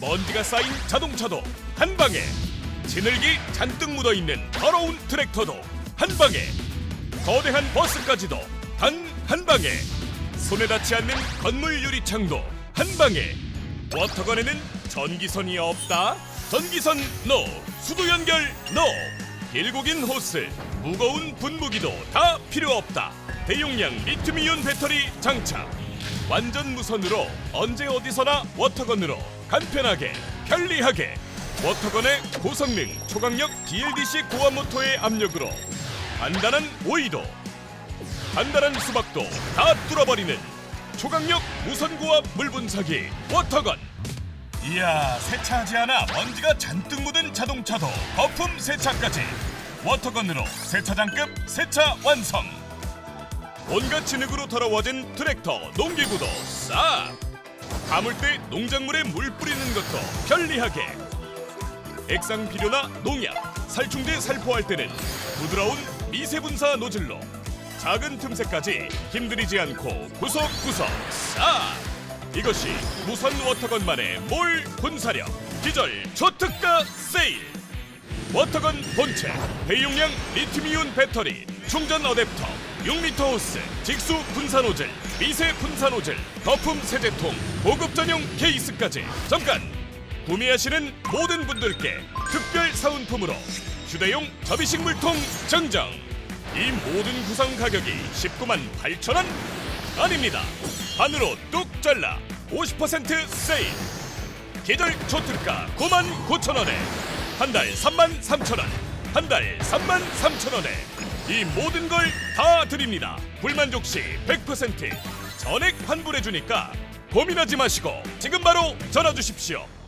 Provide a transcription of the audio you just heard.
먼지가 쌓인 자동차도 한 방에. 지늘기 잔뜩 묻어 있는 더러운 트랙터도 한 방에. 거대한 버스까지도 단 한 방에. 손에 닿지 않는 건물 유리창도 한 방에. 워터건에는 전기선이 없다. 전기선 노 수도 연결 노. 길고 긴 호스 무거운 분무기도 다 필요 없다. 대용량 리튬이온 배터리 장착. 완전 무선으로 언제 어디서나 워터건으로 간편하게 편리하게. 워터건의 고성능 초강력 DLDC 고압 모터의 압력으로 간단한 오이도 간단한 수박도 다 뚫어버리는 초강력 무선 고압 물 분사기 워터건. 이야 세차하지 않아 먼지가 잔뜩 묻은 자동차도 거품 세차까지. 워터건으로 세차장급 세차 완성. 온갖 진흙으로 더러워진 트랙터 농기구도 싹 감을 때 농작물에 물 뿌리는 것도 편리하게. 액상 비료나 농약 살충제 살포할 때는 부드러운 미세분사 노즐로 작은 틈새까지 힘들이지 않고 구석구석 싹! 이것이 무선 워터건만의 몰 분사력 기절 초특가 세일! 워터건 본체 대용량 리튬이온 배터리 충전 어댑터 6m 호스 직수 분사 노즐 미세 노즐 거품 세제통 보급 전용 케이스까지. 잠깐! 구매하시는 모든 분들께 특별 사은품으로 휴대용 접이식 물통 증정. 이 모든 구성 가격이 19만 8천 원 아닙니다. 반으로 뚝 잘라 50% 세일. 계절 초특가 9만 9천 원에 한 달 3만 3천 원, 한 달 3만 3천 원에 이 모든 걸 다 드립니다. 불만족 시 100% 전액 환불해 주니까 고민하지 마시고 지금 바로 전화 주십시오.